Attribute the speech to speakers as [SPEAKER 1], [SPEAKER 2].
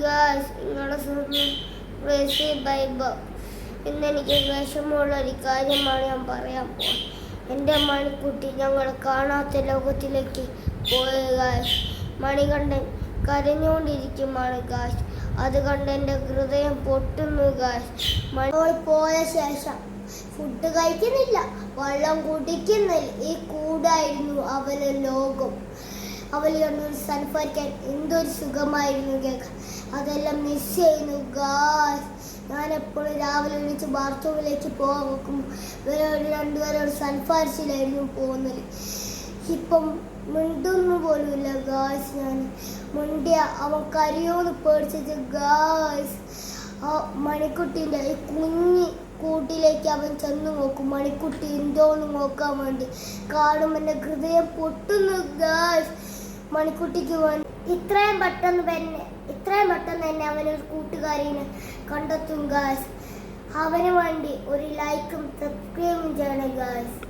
[SPEAKER 1] Guys നിങ്ങളുടെ സ്വന്തം റേസി ബൈബ് ഇന്ന് എനിക്ക് വിഷമമുള്ള ഒരു കാര്യമാണ് ഞാൻ പറയാൻ പോകുന്നത്. എന്റെ മണിക്കുട്ടി ഞങ്ങൾ കാണാത്ത ലോകത്തിലേക്ക് പോയ ഗാസ്. മണികണ്ഠൻ കരഞ്ഞുകൊണ്ടിരിക്കുമാണ് ഗാസ്. അത് കണ്ട് എന്റെ ഹൃദയം പൊട്ടുന്നു ഗാസ്. മണി പോയ ശേഷം ഫുഡ് കഴിക്കുന്നില്ല വെള്ളം കുടിക്കുന്നില്ല. ഈ കൂടായിരുന്നു അവന് ലോകം. അവൾ കണ്ടൊരു സൺഫറിക്കാൻ എന്തൊരു സുഖമായിരുന്നു കേൾക്കാൻ അതെല്ലാം മിസ് ചെയ്യുന്നു ഗാസ് ഞാൻ എപ്പോഴും രാവിലെ എണീച്ച് ബാത്റൂമിലേക്ക് പോകാൻ നോക്കുമ്പോൾ ഒരു രണ്ടുപേരോട് സൺഫാരിച്ചിലായിരുന്നു പോകുന്നത്. ഇപ്പം മിണ്ടുന്നു പോലുമില്ല ഗായ്സ് ഞാൻ. മുണ്ടിയ അവൻ കരയോന്ന് പേടിച്ചിട്ട് ഗായ്സ് ആ മണിക്കുട്ടീന്റെ ഈ കുഞ്ഞി കൂട്ടിലേക്ക് അവൻ ചെന്ന് നോക്കും. മണിക്കുട്ടി എന്തോന്ന് നോക്കാൻ വേണ്ടി കാണും എന്റെ ഹൃദയം പൊട്ടുന്നു ഗായ്സ് മണിക്കുട്ടിക്ക് പോകാൻ ഇത്രയും പെട്ടെന്ന് തന്നെ ഇത്രയും പെട്ടെന്ന് തന്നെ അവനൊരു കൂട്ടുകാരിനെ കണ്ടെത്തും ഗായ്സ് അവന് വേണ്ടി ഒരു ലൈക്കും സബ്സ്ക്രൈബും ചെയ്യണം ഗായ്സ്